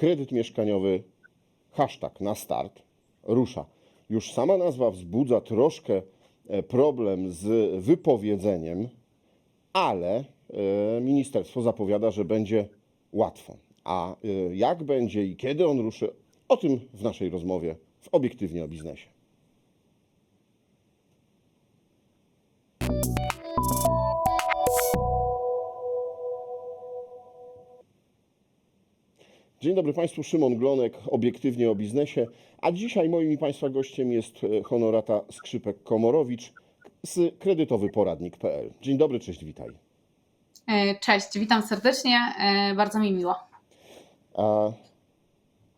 kredyt mieszkaniowy hashtag na start rusza. Już sama nazwa wzbudza troszkę e, problem z wypowiedzeniem, ale e, ministerstwo zapowiada, że będzie łatwo. A e, jak będzie i kiedy on ruszy, o tym w naszej rozmowie w obiektywnie o biznesie. Dzień dobry Państwu, Szymon Glonek, obiektywnie o biznesie. A dzisiaj moim i Państwa gościem jest e, honorata Skrzypek-Komorowicz z kredytowyporadnik.pl. Dzień dobry, cześć, witaj. E, Cześć, witam serdecznie, e, bardzo mi miło. A,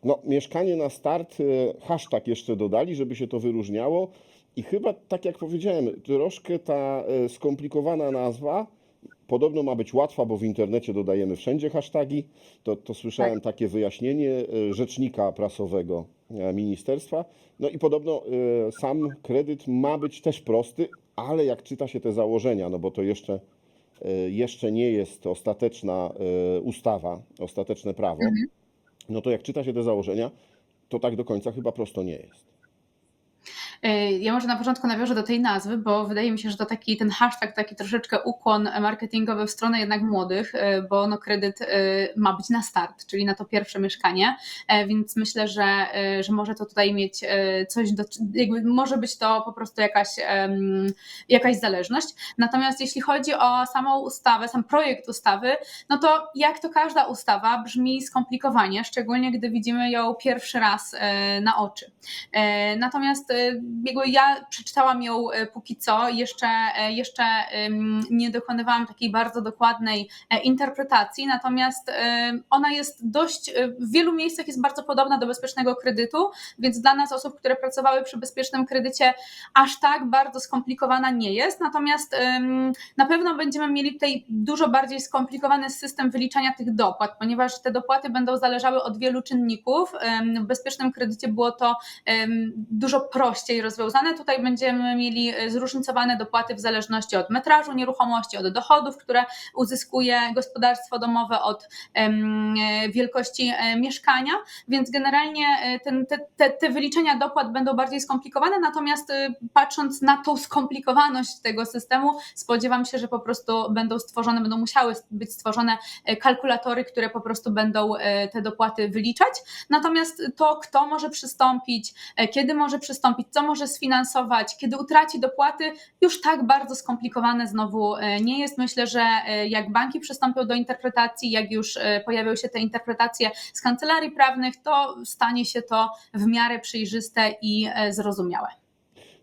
no, mieszkanie na start, hashtag jeszcze dodali, żeby się to wyróżniało. I chyba, tak jak powiedziałem, troszkę ta skomplikowana nazwa podobno ma być łatwa, bo w internecie dodajemy wszędzie hasztagi. To, to słyszałem takie wyjaśnienie e, rzecznika prasowego e, ministerstwa. No i podobno e, sam kredyt ma być też prosty, ale jak czyta się te założenia, no bo to jeszcze, jeszcze nie jest ostateczna ustawa, ostateczne prawo, no to jak czyta się te założenia, to tak do końca chyba prosto nie jest. E, Ja może na początku nawiążę do tej nazwy, bo wydaje mi się, że to taki ten hashtag, taki troszeczkę ukłon marketingowy w stronę jednak młodych, e, bo no kredyt e, ma być na start, czyli na to pierwsze mieszkanie, więc myślę, że, że może to tutaj mieć coś do, jakby może być to po prostu jakaś, jakaś zależność. Natomiast jeśli chodzi o samą ustawę, sam projekt ustawy, no to jak to każda ustawa brzmi skomplikowanie, szczególnie gdy widzimy ją pierwszy raz na oczy. Natomiast jakby ja przeczytałam ją e, póki co, jeszcze, e, jeszcze nie dokonywałam takiej bardzo dokładnej e, interpretacji, natomiast ona jest dość, w wielu miejscach jest bardzo podobna do bezpiecznego kredytu, więc dla nas osób, które pracowały przy bezpiecznym kredycie, aż tak bardzo skomplikowana nie jest, natomiast na pewno będziemy mieli tutaj dużo bardziej skomplikowany system wyliczania tych dopłat, ponieważ te dopłaty będą zależały od wielu czynników. W bezpiecznym kredycie było to dużo prościej rozwiązane. Tutaj będziemy mieli e, zróżnicowane dopłaty w zależności od metrażu nieruchomości, od dochodów, które uzyskuje gospodarstwo domowe, od e, wielkości e, mieszkania, więc generalnie ten, te, te, te wyliczenia dopłat będą bardziej skomplikowane, natomiast patrząc na tą skomplikowaność tego systemu, spodziewam się, że po prostu będą stworzone, będą musiały być stworzone kalkulatory, które po prostu będą te dopłaty wyliczać. Natomiast to, kto może przystąpić, kiedy może przystąpić, co może sfinansować, kiedy utraci dopłaty, już tak bardzo skomplikowane znowu e, nie jest. Myślę, że e, jak banki przystąpią do interpretacji, jak już e, pojawią się te interpretacje z kancelarii prawnych, to stanie się to w miarę przejrzyste i zrozumiałe.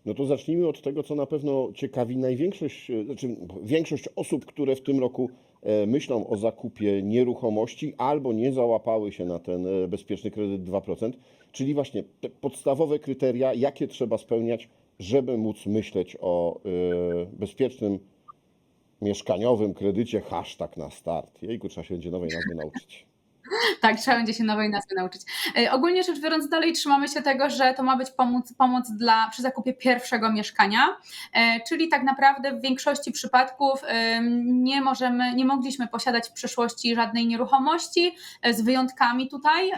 No to zacznijmy od tego, co na pewno ciekawi największość, znaczy większość osób, które w tym roku myślą o zakupie nieruchomości albo nie załapały się na ten e, bezpieczny kredyt 2%, czyli właśnie te podstawowe kryteria, jakie trzeba spełniać, żeby móc myśleć o e, bezpiecznym mieszkaniowym kredycie hashtag na start. Jejku, trzeba się będzie nowej nazwy nauczyć. Tak, trzeba będzie się nowej nazwy nauczyć. E, Ogólnie rzecz biorąc, dalej trzymamy się tego, że to ma być pomoc, pomoc dla, przy zakupie pierwszego mieszkania, e, czyli tak naprawdę w większości przypadków nie możemy, nie mogliśmy posiadać w przeszłości żadnej nieruchomości, e, z wyjątkami tutaj.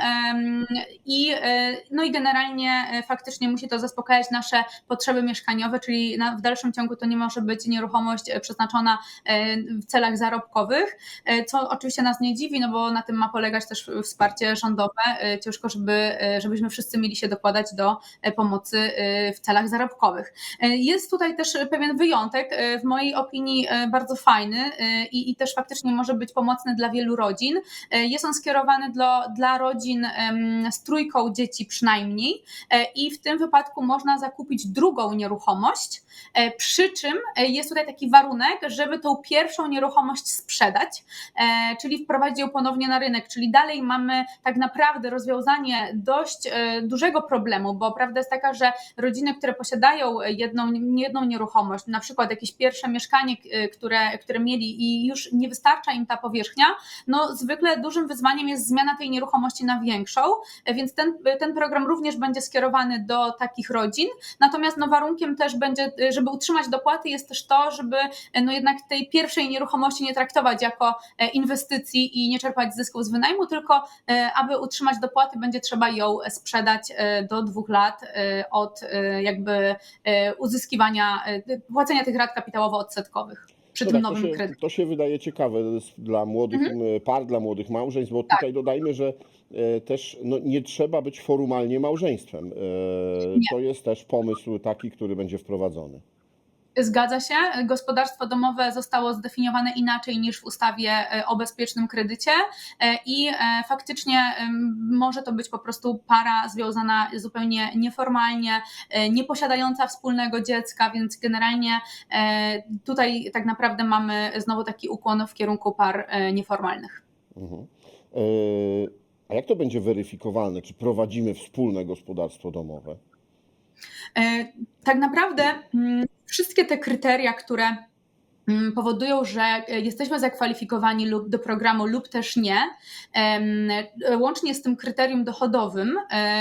I, no i generalnie faktycznie musi to zaspokajać nasze potrzeby mieszkaniowe, czyli w dalszym ciągu to nie może być nieruchomość przeznaczona w celach zarobkowych, co oczywiście nas nie dziwi, no bo na tym ma polegać też wsparcie rządowe. E, Ciężko, żeby, e, żebyśmy wszyscy mieli się dokładać do e, pomocy w celach zarobkowych. Jest tutaj też pewien wyjątek, w mojej opinii bardzo fajny i, i też faktycznie może być pomocny dla wielu rodzin. Jest on skierowany dla, dla rodzin z trójką dzieci przynajmniej i w tym wypadku można zakupić drugą nieruchomość, przy czym jest tutaj taki warunek, żeby tą pierwszą nieruchomość sprzedać, czyli wprowadzić ją ponownie na rynek, czyli dalej mamy tak naprawdę rozwiązanie dość e, dużego problemu, bo prawda jest taka, że rodziny, które posiadają jedną, jedną nieruchomość, na przykład jakieś pierwsze mieszkanie, e, które, które mieli i już nie wystarcza im ta powierzchnia, no zwykle dużym wyzwaniem jest zmiana tej nieruchomości na większą, e, więc ten, ten program również będzie skierowany do takich rodzin, natomiast no warunkiem też będzie, żeby utrzymać dopłaty jest też to, żeby no jednak tej pierwszej nieruchomości nie traktować jako inwestycji i nie czerpać zysków z wynajmu, tylko e, aby utrzymać dopłaty, będzie trzeba ją sprzedać e, do dwóch lat e, od jakby uzyskiwania, płacenia tych rat kapitałowo-odsetkowych przy No tym tak, to, nowym się, kredycie. to się wydaje ciekawe dla młodych Mhm. par, dla młodych małżeństw, bo Tak. tutaj dodajmy, że też no, nie trzeba być formalnie małżeństwem. E, to jest też pomysł taki, który będzie wprowadzony. Zgadza się. Gospodarstwo domowe zostało zdefiniowane inaczej niż w ustawie e, o bezpiecznym kredycie e, i e, faktycznie może to być po prostu para związana zupełnie nieformalnie, nie posiadająca wspólnego dziecka, więc generalnie tutaj tak naprawdę mamy znowu taki ukłon w kierunku par nieformalnych. Mhm. A jak to będzie weryfikowalne? Czy prowadzimy wspólne gospodarstwo domowe? E, Tak naprawdę mm, wszystkie te kryteria, które mm, powodują, że e, jesteśmy zakwalifikowani lub do programu lub też nie, e, łącznie z tym kryterium dochodowym,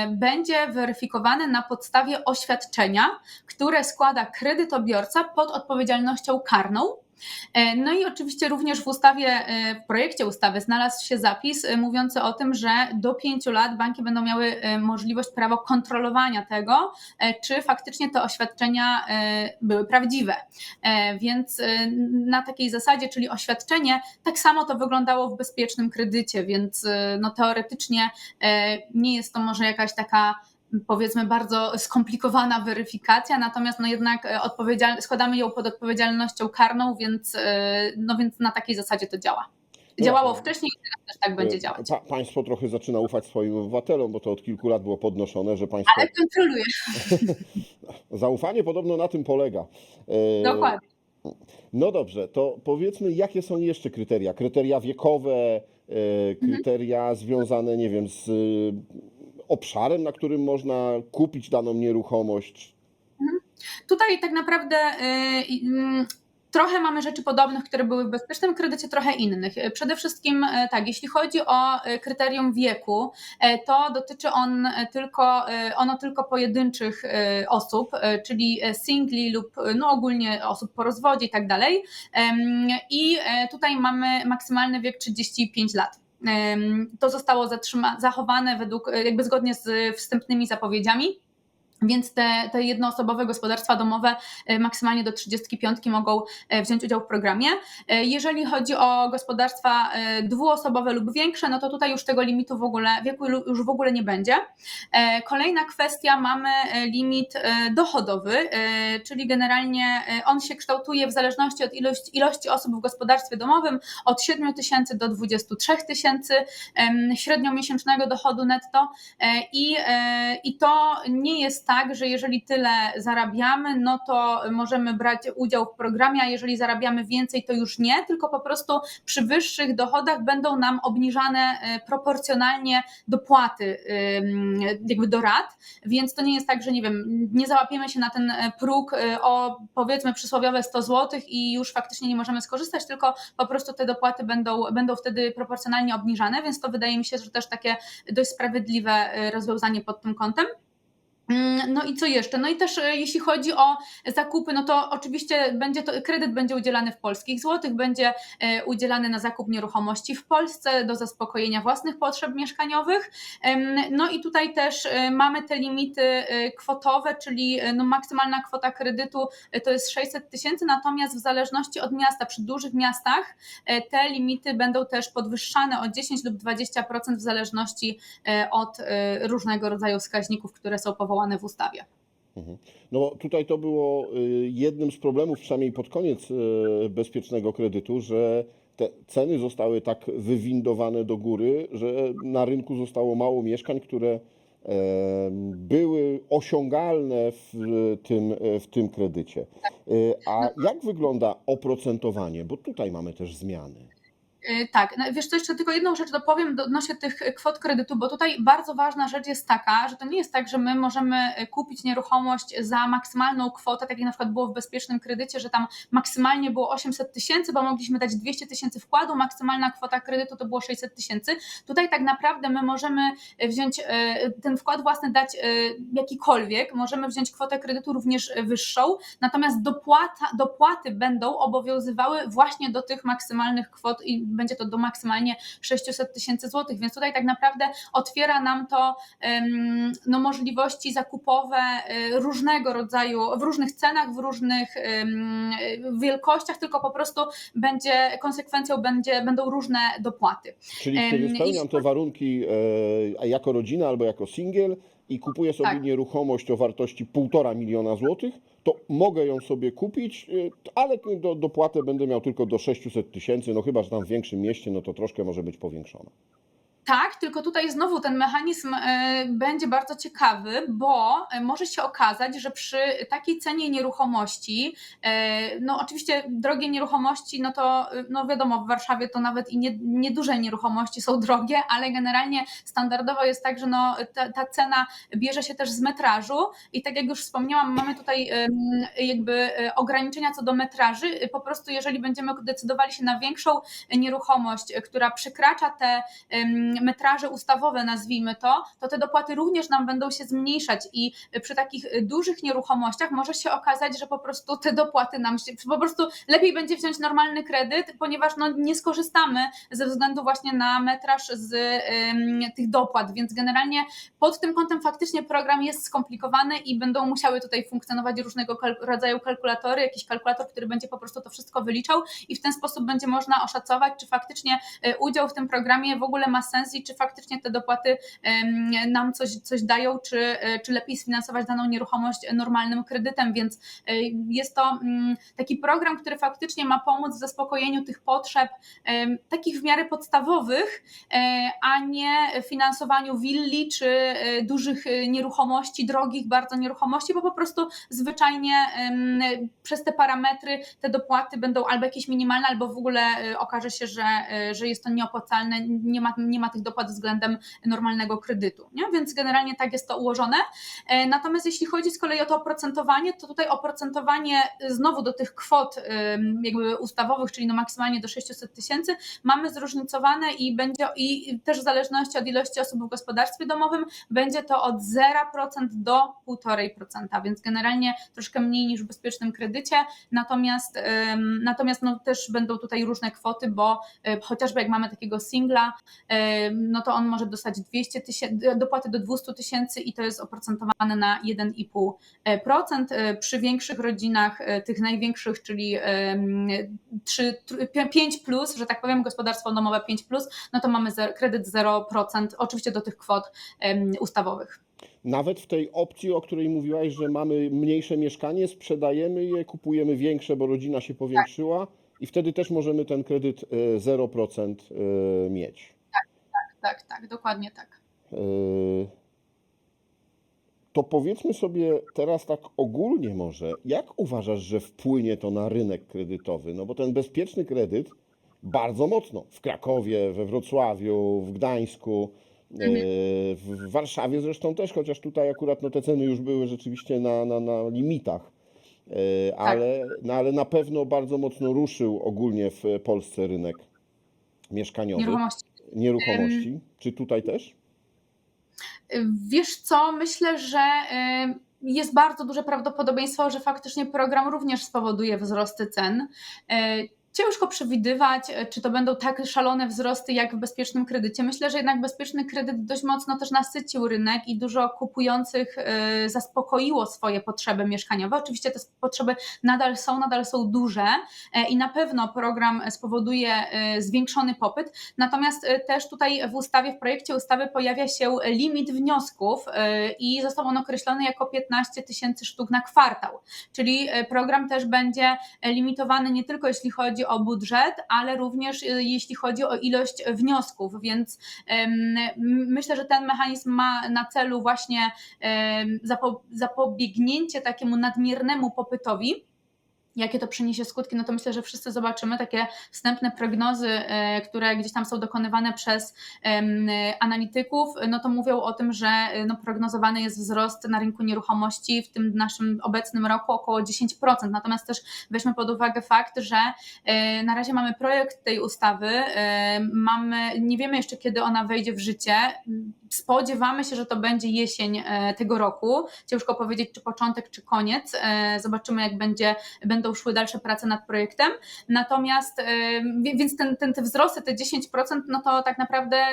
będzie weryfikowane na podstawie oświadczenia, które składa kredytobiorca pod odpowiedzialnością karną. E, No i oczywiście również w ustawie, e, w projekcie ustawy znalazł się zapis e, mówiący o tym, że do pięciu lat banki będą miały możliwość, prawo kontrolowania tego, czy faktycznie te oświadczenia były prawdziwe. Więc na takiej zasadzie, czyli oświadczenie, tak samo to wyglądało w bezpiecznym kredycie, więc no teoretycznie nie jest to może jakaś taka powiedzmy bardzo skomplikowana weryfikacja, natomiast no jednak e, odpowiedzial- składamy ją pod odpowiedzialnością karną, więc, e, no więc na takiej zasadzie to działa. No Działało wcześniej i teraz też tak będzie E, działać. Pa, państwo trochę zaczyna ufać swoim obywatelom, bo to od kilku lat było podnoszone, że państwo. Ale kontroluję, Zaufanie podobno na tym polega. Dokładnie. No dobrze, to powiedzmy, jakie są jeszcze kryteria? Kryteria wiekowe, Mhm. kryteria związane, nie wiem, z obszarem, na którym można kupić daną nieruchomość. Tutaj tak naprawdę y, mm, trochę mamy rzeczy podobnych, które były w bezpiecznym kredycie, trochę innych. Przede wszystkim y, tak, jeśli chodzi o y, kryterium wieku, y, to dotyczy on tylko, ono tylko pojedynczych osób, czyli singli lub no ogólnie osób po rozwodzie i tak dalej. I tutaj mamy maksymalny wiek 35 lat. To zostało zachowane według, y, jakby zgodnie z wstępnymi zapowiedziami. Więc te, te jednoosobowe gospodarstwa domowe e, maksymalnie do 35 mogą e, wziąć udział w programie. E, Jeżeli chodzi o gospodarstwa dwuosobowe lub większe, no to tutaj już tego limitu w ogóle, wieku już w ogóle nie będzie. Kolejna kwestia, mamy limit dochodowy, czyli generalnie on się kształtuje w zależności od ilości, ilości osób w gospodarstwie domowym od 7 tysięcy do 23 tysięcy em, średnio miesięcznego dochodu netto I, I to nie jest tak, że jeżeli tyle zarabiamy, no to możemy brać udział w programie, a jeżeli zarabiamy więcej, to już nie, tylko po prostu przy wyższych dochodach będą nam obniżane e, proporcjonalnie dopłaty jakby do rat, więc to nie jest tak, że nie wiem, nie załapiemy się na ten e, próg e, o powiedzmy przysłowiowe 100 zł i już faktycznie nie możemy skorzystać, tylko po prostu te dopłaty będą, będą wtedy proporcjonalnie obniżane, więc to wydaje mi się, że też takie dość sprawiedliwe rozwiązanie pod tym kątem. Mm, No i co jeszcze? No i też e, jeśli chodzi o zakupy, no to oczywiście będzie to, kredyt będzie udzielany w polskich złotych, będzie e, udzielany na zakup nieruchomości w Polsce do zaspokojenia własnych potrzeb mieszkaniowych. No i tutaj też e, mamy te limity kwotowe, czyli no maksymalna kwota kredytu to jest 600 tysięcy, natomiast w zależności od miasta, przy dużych miastach te limity będą też podwyższane o 10 lub 20% w zależności od różnego rodzaju wskaźników, które są powołane w ustawie. Mhm. No tutaj to było y, jednym z problemów, przynajmniej pod koniec y, bezpiecznego kredytu, że te ceny zostały tak wywindowane do góry, że na rynku zostało mało mieszkań, które e, były osiągalne w tym, w tym kredycie. Y, A jak wygląda oprocentowanie? Bo tutaj mamy też zmiany. Y, Tak, no wiesz co, jeszcze tylko jedną rzecz dopowiem odnośnie tych kwot kredytu, bo tutaj bardzo ważna rzecz jest taka, że to nie jest tak, że my możemy y, kupić nieruchomość za maksymalną kwotę, tak jak na przykład było w bezpiecznym kredycie, że tam maksymalnie było 800 tysięcy, bo mogliśmy dać 200 tysięcy wkładu, maksymalna kwota kredytu to było 600 tysięcy. Tutaj tak naprawdę my możemy y, wziąć ten wkład własny, dać jakikolwiek, możemy wziąć kwotę kredytu również wyższą, natomiast dopłata, dopłaty będą obowiązywały właśnie do tych maksymalnych kwot i będzie to do maksymalnie 600 tysięcy złotych, więc tutaj tak naprawdę otwiera nam to no, możliwości zakupowe e, różnego rodzaju, w różnych cenach, w różnych wielkościach, tylko po prostu będzie konsekwencją będzie, będą różne dopłaty. Czyli kiedy spełniam te warunki e, jako rodzina albo jako singiel i kupuję sobie Tak. nieruchomość o wartości 1,5 miliona złotych, to mogę ją sobie kupić, e, ale do, dopłatę będę miał tylko do 600 tysięcy, no chyba, że tam w większym mieście, no to troszkę może być powiększona. Tak, tylko tutaj znowu ten mechanizm e, będzie bardzo ciekawy, bo e, może się okazać, że przy takiej cenie nieruchomości, e, no oczywiście drogie nieruchomości, no to no wiadomo, w Warszawie to nawet i nie- nieduże nieruchomości są drogie, ale generalnie standardowo jest tak, że no, ta, ta cena bierze się też z metrażu i tak jak już wspomniałam, mamy tutaj jakby ograniczenia co do metraży. Po prostu jeżeli będziemy decydowali się na większą nieruchomość, która przekracza te metraże ustawowe, nazwijmy to, to te dopłaty również nam będą się zmniejszać i przy takich dużych nieruchomościach może się okazać, że po prostu te dopłaty nam się, po prostu lepiej będzie wziąć normalny kredyt, ponieważ no nie skorzystamy ze względu właśnie na metraż z em, tych dopłat, więc generalnie pod tym kątem faktycznie program jest skomplikowany i będą musiały tutaj funkcjonować różnego rodzaju kalkulatory, jakiś kalkulator, który będzie po prostu to wszystko wyliczał i w ten sposób będzie można oszacować, czy faktycznie e, udział w tym programie w ogóle ma sens i czy faktycznie te dopłaty nam coś, coś dają, czy, czy lepiej sfinansować daną nieruchomość normalnym kredytem, więc e, jest to mm, taki program, który faktycznie ma pomóc w zaspokojeniu tych potrzeb takich w miarę podstawowych, e, a nie finansowaniu willi czy e, dużych nieruchomości, drogich bardzo nieruchomości, bo po prostu zwyczajnie przez te parametry te dopłaty będą albo jakieś minimalne, albo w ogóle okaże się, że, że jest to nieopłacalne, nie ma, nie ma tych dopłat względem normalnego kredytu. Nie? Więc generalnie tak jest to ułożone. E, Natomiast jeśli chodzi z kolei o to oprocentowanie, to tutaj oprocentowanie znowu do tych kwot jakby ustawowych, czyli no maksymalnie do 600 tysięcy, mamy zróżnicowane i będzie i też w zależności od ilości osób w gospodarstwie domowym będzie to od 0% do 1,5%, więc generalnie troszkę mniej niż w bezpiecznym kredycie. Natomiast, natomiast no też będą tutaj różne kwoty, bo e, chociażby jak mamy takiego singla, em, no to on może dostać 200 tysięcy, dopłaty do 200 tysięcy i to jest oprocentowane na 1,5%. E, Przy większych rodzinach, e, tych największych, czyli em, 3, 5 plus, że tak powiem, gospodarstwo domowe 5 plus, no to mamy kredyt 0%, oczywiście do tych kwot ustawowych. Nawet w tej opcji, o której mówiłaś, że mamy mniejsze mieszkanie, sprzedajemy je, kupujemy większe, bo rodzina się powiększyła i wtedy też możemy ten kredyt e, 0% e, mieć. Tak, tak, dokładnie tak. E, To powiedzmy sobie teraz tak ogólnie może, jak uważasz, że wpłynie to na rynek kredytowy? No bo ten bezpieczny kredyt bardzo mocno w Krakowie, we Wrocławiu, w Gdańsku, e, w Warszawie zresztą też, chociaż tutaj akurat no, te ceny już były rzeczywiście na, na, na limitach. E, Ale, no, ale na pewno bardzo mocno ruszył ogólnie w Polsce rynek mieszkaniowy, Nieruchomości. Nieruchomości. Czy tutaj też? Wiesz co, myślę, że jest bardzo duże prawdopodobieństwo, że faktycznie program również spowoduje wzrosty cen. Ciężko przewidywać, y, czy to będą tak szalone wzrosty jak w bezpiecznym kredycie. Myślę, że jednak bezpieczny kredyt dość mocno też nasycił rynek i dużo kupujących y, zaspokoiło swoje potrzeby mieszkaniowe. Oczywiście te potrzeby nadal są, nadal są duże y, i na pewno program spowoduje zwiększony popyt. Natomiast też tutaj w ustawie, w projekcie ustawy pojawia się limit wniosków i został on określony jako 15 tysięcy sztuk na kwartał. Czyli program też będzie limitowany nie tylko jeśli chodzi o budżet, ale również y, jeśli chodzi o ilość wniosków, więc myślę, że ten mechanizm ma na celu właśnie zapobiegnięcie takiemu nadmiernemu popytowi. Jakie to przyniesie skutki, no to myślę, że wszyscy zobaczymy takie wstępne prognozy, e, które gdzieś tam są dokonywane przez analityków, no to mówią o tym, że e, no, prognozowany jest wzrost na rynku nieruchomości w tym naszym obecnym roku około 10%. Natomiast też weźmy pod uwagę fakt, że e, na razie mamy projekt tej ustawy, mamy, nie wiemy jeszcze kiedy ona wejdzie w życie. Spodziewamy się, że to będzie jesień e, tego roku. Ciężko powiedzieć, czy początek, czy koniec. E, Zobaczymy, jak będzie, będą szły dalsze prace nad projektem. Natomiast, e, więc ten, ten, te wzrosty, te 10%, no to tak naprawdę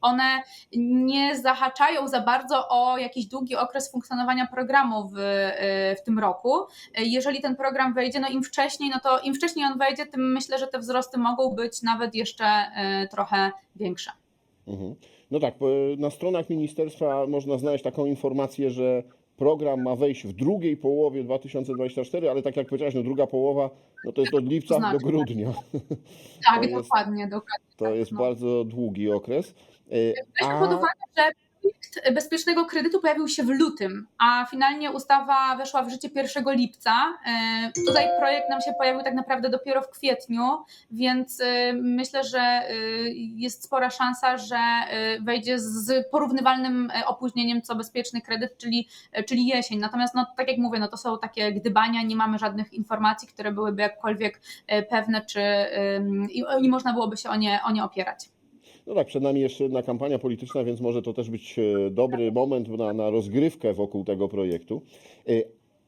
one nie zahaczają za bardzo o jakiś długi okres funkcjonowania programu w, w tym roku. Jeżeli ten program wejdzie, no im wcześniej, no to im wcześniej on wejdzie, tym myślę, że te wzrosty mogą być nawet jeszcze trochę większe. Mhm. No tak, na stronach ministerstwa można znaleźć taką informację, że program ma wejść w drugiej połowie 2024, ale tak jak powiedziałeś, no druga połowa, no to jest od lipca To znaczy, do grudnia. Tak, jest- dokładnie, dokładnie. To jest no. bardzo długi okres. Weźmy pod uwagę, że projekt bezpiecznego kredytu pojawił się w lutym, a finalnie ustawa weszła w życie 1 lipca. E, Tutaj projekt nam się pojawił tak naprawdę dopiero w kwietniu, więc e, myślę, że e, jest spora szansa, że wejdzie z porównywalnym opóźnieniem co bezpieczny kredyt, czyli, czyli jesień. Natomiast, no, tak jak mówię, no, to są takie gdybania, nie mamy żadnych informacji, które byłyby jakkolwiek pewne, czy i, i można byłoby się o nie, o nie opierać. No tak, przed nami jeszcze jedna kampania polityczna, więc może to też być e, dobry moment na, na rozgrywkę wokół tego projektu. E,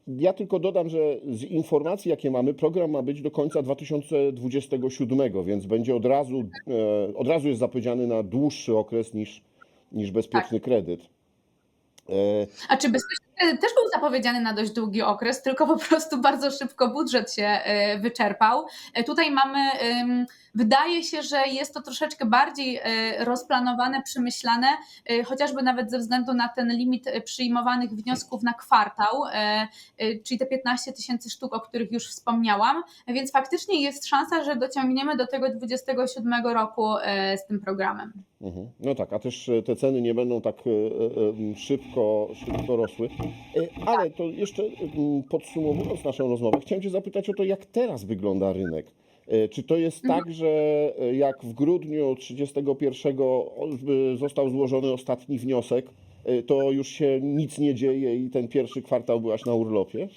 Ja tylko dodam, że z informacji, jakie mamy, program ma być do końca 2027, więc będzie od razu, e, od razu jest zapowiedziany na dłuższy okres niż, niż bezpieczny kredyt. E, A czy bezpieczny kredyt też był zapowiedziany na dość długi okres, tylko po prostu bardzo szybko budżet się e, wyczerpał. E, Tutaj mamy, wydaje się, że jest to troszeczkę bardziej e, rozplanowane, przemyślane, e, chociażby nawet ze względu na ten limit e, przyjmowanych wniosków na kwartał, e, e, czyli te 15 tysięcy sztuk, o których już wspomniałam, więc faktycznie jest szansa, że dociągniemy do tego 27 roku e, z tym programem. Mhm. No tak, a też e, te ceny nie będą tak e, e, szybko, szybko rosły. E, Ale to jeszcze mm, podsumowując naszą rozmowę, chciałem Cię zapytać o to, jak teraz wygląda rynek. E, Czy to jest tak, że e, jak w grudniu 31 o- e, został złożony ostatni wniosek, to już się nic nie dzieje i ten pierwszy kwartał byłaś na urlopie?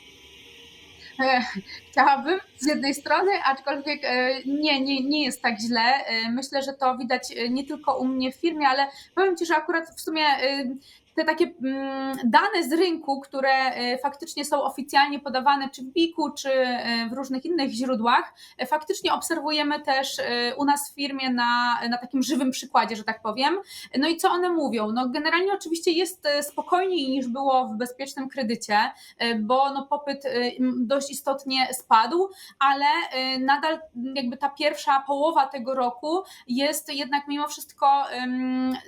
Chciałabym z jednej strony, aczkolwiek nie, nie, nie jest tak źle. Myślę, że to widać nie tylko u mnie w firmie, ale powiem Ci, że akurat w sumie te takie mm, dane z rynku, które e, faktycznie są oficjalnie podawane czy w BIK-u, czy e, w różnych innych źródłach, e, faktycznie obserwujemy też u nas w firmie na, na takim żywym przykładzie, że tak powiem. No i co one mówią? No generalnie oczywiście jest spokojniej niż było w bezpiecznym kredycie, bo no popyt dość istotnie spadł, ale nadal jakby ta pierwsza połowa tego roku jest jednak mimo wszystko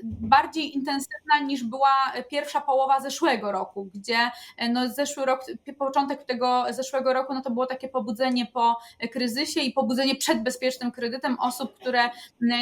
bardziej intensywna niż była pierwsza połowa zeszłego roku, gdzie e, no zeszły rok, początek tego zeszłego roku, no to było takie pobudzenie po kryzysie i pobudzenie przed bezpiecznym kredytem osób, które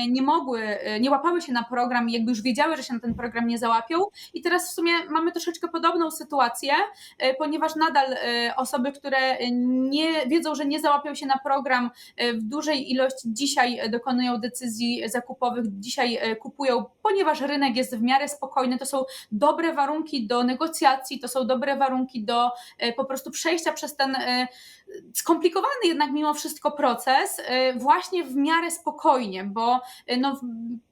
nie mogły, e, nie łapały się na program i jakby już wiedziały, że się na ten program nie załapią. I teraz w sumie mamy troszeczkę podobną sytuację, e, ponieważ nadal osoby, które nie wiedzą, że nie załapią się na program w dużej ilości dzisiaj dokonują decyzji zakupowych, dzisiaj kupują, ponieważ rynek jest w miarę spokojny, to są dobre warunki do negocjacji, to są dobre warunki do e, po prostu przejścia przez ten e, skomplikowany jednak mimo wszystko proces e, właśnie w miarę spokojnie, bo e, no, w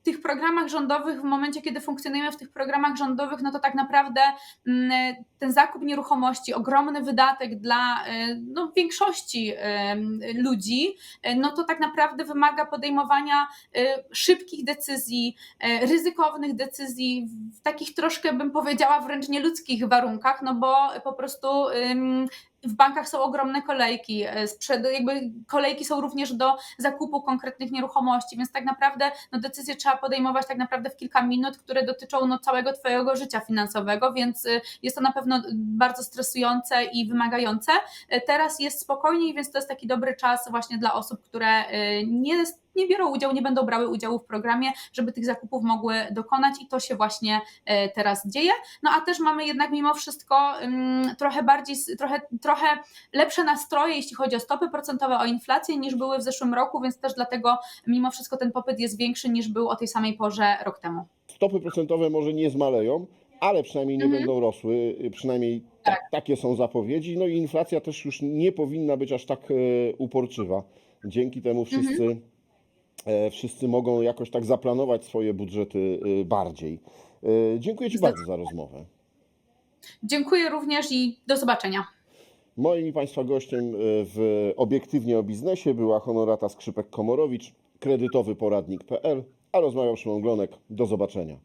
tych programach rządowych, w momencie kiedy funkcjonujemy w tych programach rządowych, no to tak naprawdę mm, ten zakup nieruchomości, ogromny wydatek dla e, no, większości ludzi, no to tak naprawdę wymaga podejmowania szybkich decyzji, ryzykownych decyzji, w takich troszkę bym powiedziała wręcz nieludzkich warunkach, no bo po prostu w bankach są ogromne kolejki, e, sprzed, jakby kolejki są również do zakupu konkretnych nieruchomości, więc tak naprawdę no, decyzje trzeba podejmować tak naprawdę w kilka minut, które dotyczą no, całego Twojego życia finansowego, więc y, jest to na pewno bardzo stresujące i wymagające. E, Teraz jest spokojniej, więc to jest taki dobry czas właśnie dla osób, które nie, nie biorą udziału, nie będą brały udziału w programie, żeby tych zakupów mogły dokonać i to się właśnie e, teraz dzieje. No a też mamy jednak mimo wszystko ym, trochę bardziej, trochę, trochę lepsze nastroje, jeśli chodzi o stopy procentowe, o inflację niż były w zeszłym roku, więc też dlatego mimo wszystko ten popyt jest większy niż był o tej samej porze rok temu. Stopy procentowe może nie zmaleją, ale przynajmniej nie Mhm. będą rosły, y, przynajmniej tak, takie są zapowiedzi. No i inflacja też już nie powinna być aż tak e, uporczywa. Dzięki temu wszyscy, e, wszyscy mogą jakoś tak zaplanować swoje budżety e, bardziej. E, Dziękuję Ci bardzo za rozmowę. Dziękuję również i do zobaczenia. Moim i Państwa gościem e, w Obiektywnie o Biznesie była Honorata Skrzypek-Komorowicz, kredytowy poradnik.pl, a rozmawiał Szymon Glonek. Do zobaczenia.